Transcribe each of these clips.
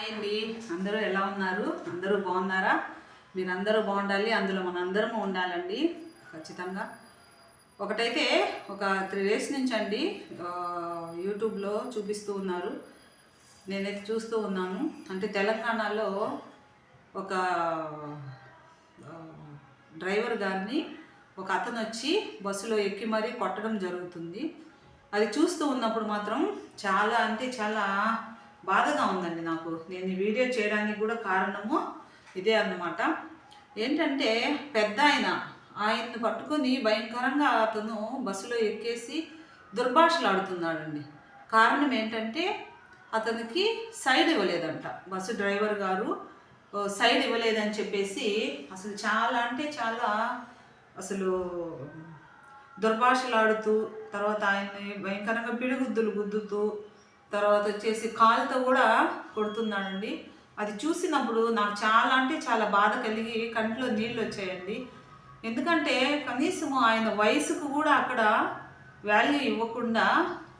అండి. అందరూ ఎలా ఉన్నారు? అందరూ బాగున్నారా? మీరందరూ బాగుండాలి అందులో మనందరము ఉండాలండి. ఖచ్చితంగా. ఒకటైతే ఒక త్రీ డేస్ నుంచి అండి యూట్యూబ్లో చూపిస్తూ ఉన్నారు. నేనైతే చూస్తూ ఉన్నాను. అంటే తెలంగాణలో ఒక డ్రైవర్ గారిని ఒక అతను వచ్చి బస్సులో ఎక్కి మరీ కొట్టడం జరుగుతుంది. అది చూస్తూ ఉన్నప్పుడు మాత్రం చాలా అంటే చాలా బాధగా ఉందండి నాకు. నేను ఈ వీడియో చేయడానికి కూడా కారణము ఇదే అన్నమాట. ఏంటంటే పెద్ద ఆయన ఆయన్ని పట్టుకొని భయంకరంగా అతను బస్సులో ఎక్కేసి దుర్భాషలాడుతున్నాడండి. కారణం ఏంటంటే అతనికి సైడ్ ఇవ్వలేదంట. బస్సు డ్రైవర్ గారు సైడ్ ఇవ్వలేదని చెప్పేసి అసలు చాలా అంటే చాలా అసలు దుర్భాషలాడుతూ తర్వాత ఆయన్ని భయంకరంగా పిడిగుద్దులు గుద్దుతూ తర్వాత వచ్చేసి కాలుతో కూడా కొడుతున్నాడండి అది చూసినప్పుడు నాకు చాలా అంటే చాలా బాధ కలిగి కంట్లో నీళ్ళు వచ్చాయండి. ఎందుకంటే కనీసం ఆయన వయసుకు కూడా అక్కడ వాల్యూ ఇవ్వకుండా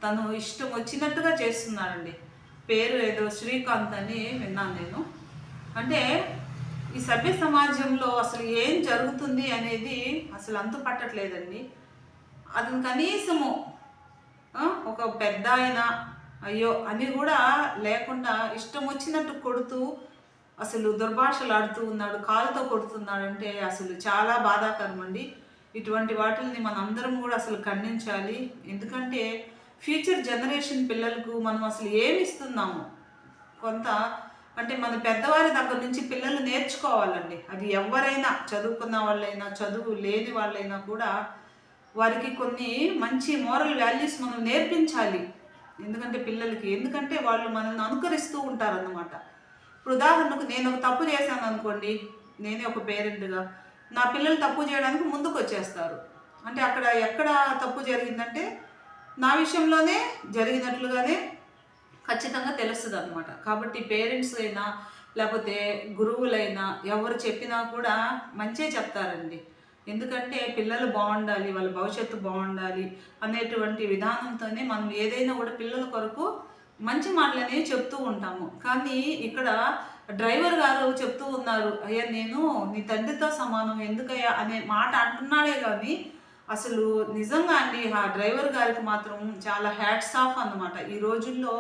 తను ఇష్టం వచ్చినట్టుగా చేస్తున్నాడండి పేరు ఏదో శ్రీకాంత్ అని విన్నాను నేను. అంటే ఈ సభ్య సమాజంలో అసలు ఏం జరుగుతుంది అనేది అసలు అంతు పట్టట్లేదండి. అతను కనీసము ఒక పెద్ద ఆయన అయ్యో అని కూడా లేకుండా ఇష్టం వచ్చినట్టు కొడుతూ అసలు దుర్భాషలాడుతూ ఉన్నాడు కాలుతో కొడుతున్నాడు అంటే అసలు చాలా బాధాకరం అండి ఇటువంటి వాటిని మనం అందరం కూడా అసలు ఖండించాలి. ఎందుకంటే ఫ్యూచర్ జనరేషన్ పిల్లలకు మనం అసలు ఏమి ఇస్తున్నాము కొంత అంటే మన పెద్దవారి దగ్గర నుంచి పిల్లలు నేర్చుకోవాలండి. అది ఎవరైనా చదువుకున్న వాళ్ళైనా చదువు లేని వాళ్ళైనా కూడా వారికి కొన్ని మంచి మోరల్ వాల్యూస్ మనం నేర్పించాలి. ఎందుకంటే పిల్లలకి ఎందుకంటే వాళ్ళు మనల్ని అనుకరిస్తూ ఉంటారన్నమాట. ఇప్పుడు ఉదాహరణకు నేను ఒక తప్పు చేశాను అనుకోండి నేనే ఒక పేరెంట్గా నా పిల్లలు తప్పు చేయడానికి ముందుకు వచ్చేస్తారు అంటే అక్కడ ఎక్కడ తప్పు జరిగిందంటే నా విషయంలోనే జరిగినట్లుగానే ఖచ్చితంగా తెలుస్తుంది అనమాట కాబట్టి పేరెంట్స్ అయినా లేకపోతే గురువులైనా ఎవరు చెప్పినా కూడా మంచే చెప్తారండి. ఎందుకంటే పిల్లలు బాగుండాలి వాళ్ళ భవిష్యత్తు బాగుండాలి అనేటువంటి విధానంతోనే మనం ఏదైనా కూడా పిల్లల కొరకు మంచి మాటలనే చెప్తూ ఉంటాము. కానీ ఇక్కడ డ్రైవర్ గారు చెప్తూ ఉన్నారు అయ్యా నేను నీ తండ్రితో సమానం ఎందుకయ్యా? అనే మాట అంటున్నాడే కానీ అసలు నిజంగా అండి ఆ డ్రైవర్ గారికి మాత్రం చాలా హ్యాట్స్ ఆఫ్ అన్నమాట. ఈ రోజుల్లో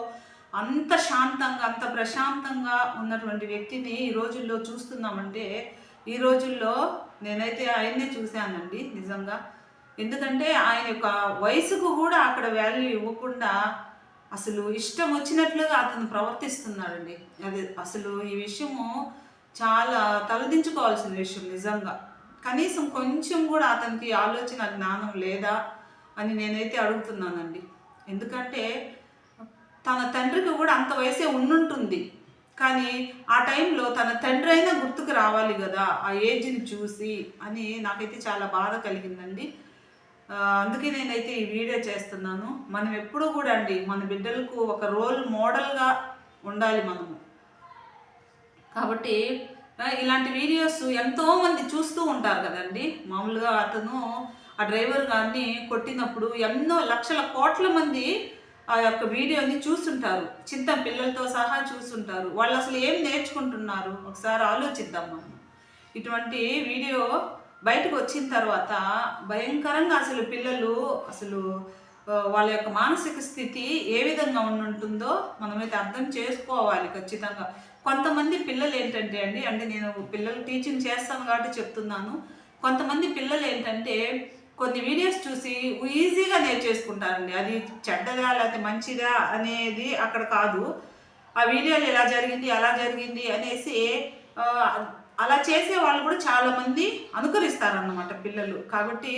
అంత శాంతంగా అంత ప్రశాంతంగా ఉన్నటువంటి వ్యక్తిని ఈ రోజుల్లో చూస్తున్నామంటే ఈ రోజుల్లో నేనైతే ఆయన్నే చూశానండి నిజంగా. ఎందుకంటే ఆయన యొక్క వయసుకు కూడా అక్కడ వాల్యూ ఇవ్వకుండా అసలు ఇష్టం వచ్చినట్లుగా అతను ప్రవర్తిస్తున్నాడండి. అది అసలు ఈ విషయము చాలా తలదించుకోవాల్సిన విషయం నిజంగా. కనీసం కొంచెం కూడా అతనికి ఆలోచన జ్ఞానం లేదా అని నేనైతే అడుగుతున్నానండి. ఎందుకంటే తన తండ్రికి కూడా అంత వయసే ఉండుంటుంది. కానీ ఆ టైంలో తన తండ్రి అయినా గుర్తుకు రావాలి కదా ఆ ఏజ్ని చూసి అని నాకైతే చాలా బాధ కలిగిందండి. అందుకే నేనైతే ఈ వీడియో చేస్తున్నాను. మనం ఎప్పుడూ కూడా అండి మన బిడ్డలకు ఒక రోల్ మోడల్గా ఉండాలి మనము. కాబట్టి ఇలాంటి వీడియోస్ ఎంతోమంది చూస్తూ ఉంటారు కదండి. మామూలుగా అతను ఆ డ్రైవర్ గారిని కొట్టినప్పుడు ఎన్నో లక్షల కోట్ల మంది ఆ యొక్క వీడియోని చూస్తుంటారు చిన్న పిల్లలతో సహా చూస్తుంటారు వాళ్ళు అసలు ఏం నేర్చుకుంటున్నారు? ఒకసారి ఆలోచిద్దాం మనం. ఇటువంటి వీడియో బయటకు వచ్చిన తర్వాత భయంకరంగా అసలు పిల్లలు అసలు వాళ్ళ యొక్క మానసిక స్థితి ఏ విధంగా ఉంటుందో మనమైతే అర్థం చేసుకోవాలి ఖచ్చితంగా. కొంతమంది పిల్లలు ఏంటంటే అండి అంటే నేను పిల్లలు టీచింగ్ చేస్తాను కాబట్టి చెప్తున్నాను. కొంతమంది పిల్లలు ఏంటంటే కొన్ని వీడియోస్ చూసి ఈజీగా నేర్చేసుకుంటారండి అది చెడ్డదా లేకపోతే మంచిదా అనేది అక్కడ కాదు. ఆ వీడియోలు ఎలా జరిగింది అలా జరిగింది అనేసి అలా చేసే వాళ్ళు కూడా చాలామంది అనుకరిస్తారన్నమాట పిల్లలు. కాబట్టి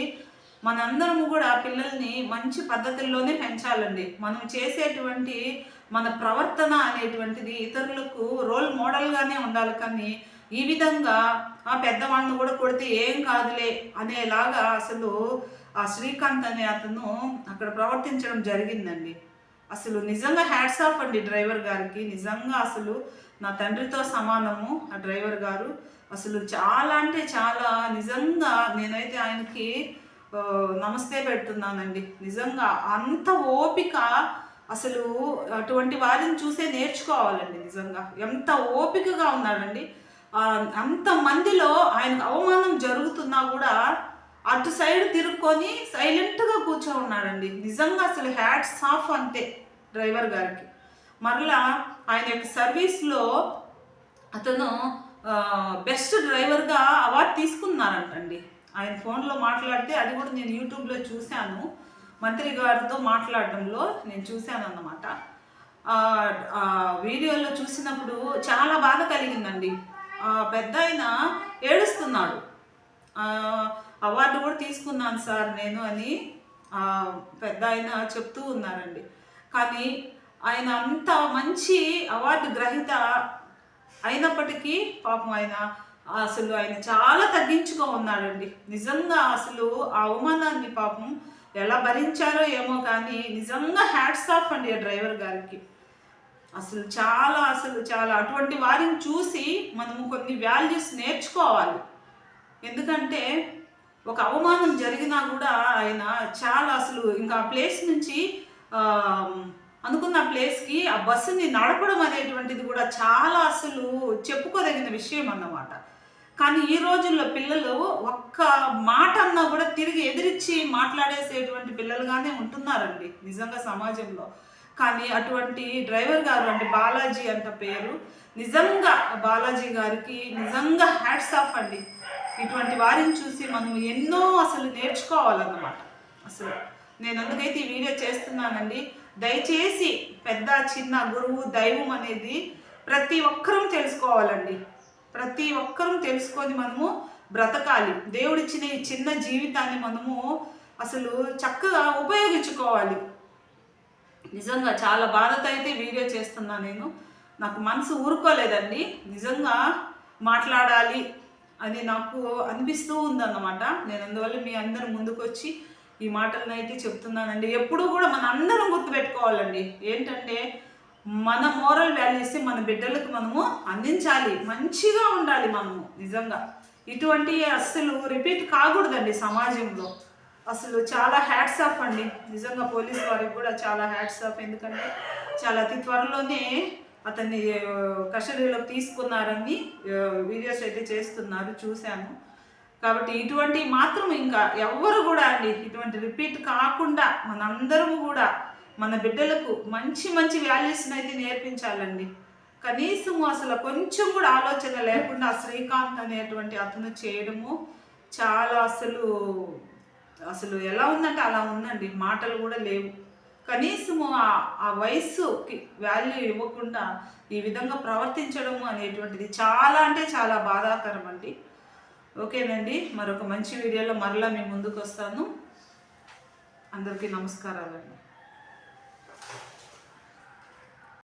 మనందరము కూడా పిల్లల్ని మంచి పద్ధతుల్లోనే పెంచాలండి. మనం చేసేటువంటి మన ప్రవర్తన అనేటువంటిది ఇతరులకు రోల్ మోడల్గానే ఉండాలి. కానీ ఈ విధంగా ఆ పెద్దవాళ్ళని కూడా కొడితే ఏం కాదులే అనేలాగా అసలు ఆ శ్రీకాంత్ అనే అతను అక్కడ ప్రవర్తించడం జరిగిందండి. అసలు నిజంగా హ్యాట్స్ ఆఫ్ అండి డ్రైవర్ గారికి. నిజంగా అసలు నా తండ్రితో సమానము ఆ డ్రైవర్ గారు. అసలు చాలా అంటే చాలా నిజంగా నేనైతే ఆయనకి నమస్తే పెడుతున్నానండి. నిజంగా అంత ఓపిక అసలు అటువంటి వారిని చూసే నేర్చుకోవాలండి నిజంగా. ఎంత ఓపికగా ఉన్నాడండి. అంతమందిలో అంత మందిలో ఆయనకు అవమానం జరుగుతున్నా కూడా అటు సైడ్ తిరుక్కొని సైలెంట్గా కూర్చో ఉన్నాడండి నిజంగా అసలు హ్యాట్స్ ఆఫ్ అంతే డ్రైవర్ గారికి. మరలా ఆయన యొక్క సర్వీస్లో అతను బెస్ట్ డ్రైవర్గా అవార్డు తీసుకున్నారంటండి. ఆయన ఫోన్లో మాట్లాడితే అది కూడా నేను యూట్యూబ్లో చూశాను. మంత్రి గారితో మాట్లాడడంలో నేను చూశాను అన్నమాట వీడియోలో చూసినప్పుడు చాలా బాధ కలిగిందండి. పెద్ద ఆయన ఏడుస్తున్నాడు. అవార్డు కూడా తీసుకున్నాను సార్ నేను అని ఆ, పెద్ద ఆయన చెప్తూ ఉన్నారండి. కానీ ఆయన అంత మంచి అవార్డు గ్రహీత అయినప్పటికీ పాపం ఆయన అసలు ఆయన చాలా తగ్గించుకో ఉన్నాడండి. నిజంగా అసలు ఆ అవమానాన్ని పాపం ఎలా భరించారో ఏమో కానీ నిజంగా హ్యాట్స్ ఆఫ్ అండి ఆ డ్రైవర్ గారికి. అసలు చాలా అసలు చాలా. అటువంటి వారిని చూసి మనము కొన్ని వాల్యూస్ నేర్చుకోవాలి. ఎందుకంటే ఒక అవమానం జరిగినా కూడా ఆయన చాలా అసలు ఇంకా ప్లేస్ నుంచి అనుకున్న ప్లేస్కి ఆ బస్సుని నడపడం అనేటువంటిది కూడా చాలా అసలు చెప్పుకోదగిన విషయం అన్నమాట. కానీ ఈ రోజుల్లో పిల్లలు ఒక్క మాట అన్నా కూడా తిరిగి ఎదిరించి మాట్లాడేసేటువంటి పిల్లలుగానే ఉంటున్నారండి నిజంగా సమాజంలో. కానీ అటువంటి డ్రైవర్ గారు అంటే బాలాజీ అంట పేరు. నిజంగా బాలాజీ గారికి నిజంగా హ్యాట్స్ ఆఫ్ అండి. ఇటువంటి వారిని చూసి మనం ఎన్నో అసలు నేర్చుకోవాలన్నమాట. అసలు నేను అందుకైతే ఈ వీడియో చేస్తున్నానండి. దయచేసి పెద్ద చిన్న గురువు దైవం అనేది ప్రతి ఒక్కరూ తెలుసుకోవాలండి. ప్రతి ఒక్కరూ తెలుసుకొని మనము బ్రతకాలి. దేవుడిచ్చిన ఈ చిన్న జీవితాన్ని మనము అసలు చక్కగా ఉపయోగించుకోవాలి. నిజంగా చాలా బాధతో అయితే వీడియో చేస్తున్నా నేను. నాకు మనసు ఊరుకోలేదండి. నిజంగా మాట్లాడాలి అని నాకు అనిపిస్తూ ఉందన్నమాట. నేను అందువల్ల మీ అందరి ముందుకు వచ్చి ఈ మాటలను అయితే చెప్తున్నానండి. ఎప్పుడూ కూడా మన అందరం గుర్తుపెట్టుకోవాలండి. ఏంటంటే మన మోరల్ వాల్యూస్ మన బిడ్డలకు మనము అందించాలి. మంచిగా ఉండాలి మనము నిజంగా. ఇటువంటి అస్సలు రిపీట్ కాకూడదండి సమాజంలో. అసలు చాలా హ్యాట్స్ ఆఫ్ అండి. నిజంగా పోలీస్ వారికి కూడా చాలా హ్యాట్స్ ఆఫ్. ఎందుకంటే చాలా అతి త్వరలోనే అతన్ని ఆ, కస్టడీలోకి తీసుకున్నారని వీడియోస్ అయితే చేస్తున్నారు చూశాను. కాబట్టి ఇటువంటి మాత్రం ఇంకా ఎవ్వరు కూడా అండి ఇటువంటి రిపీట్ కాకుండా మనందరము కూడా మన బిడ్డలకు మంచి మంచి వాల్యూస్ని అయితే నేర్పించాలండి. కనీసం అసలు కొంచెం కూడా ఆలోచన లేకుండా శ్రీకాంత్ అనేటువంటి అతను చేయడము చాలా అసలు అసలు ఎలా ఉందంటే అలా ఉందండి. మాటలు కూడా లేవు. కనీసము ఆ- వయస్సుకి వాల్యూ ఇవ్వకుండా ఈ విధంగా ప్రవర్తించడము అనేటువంటిది చాలా అంటే చాలా బాధాకరం అండి ఓకేనండి. మరొక మంచి వీడియోలో మరలా మీ ముందుకు వస్తాను అందరికీ నమస్కారాలండి.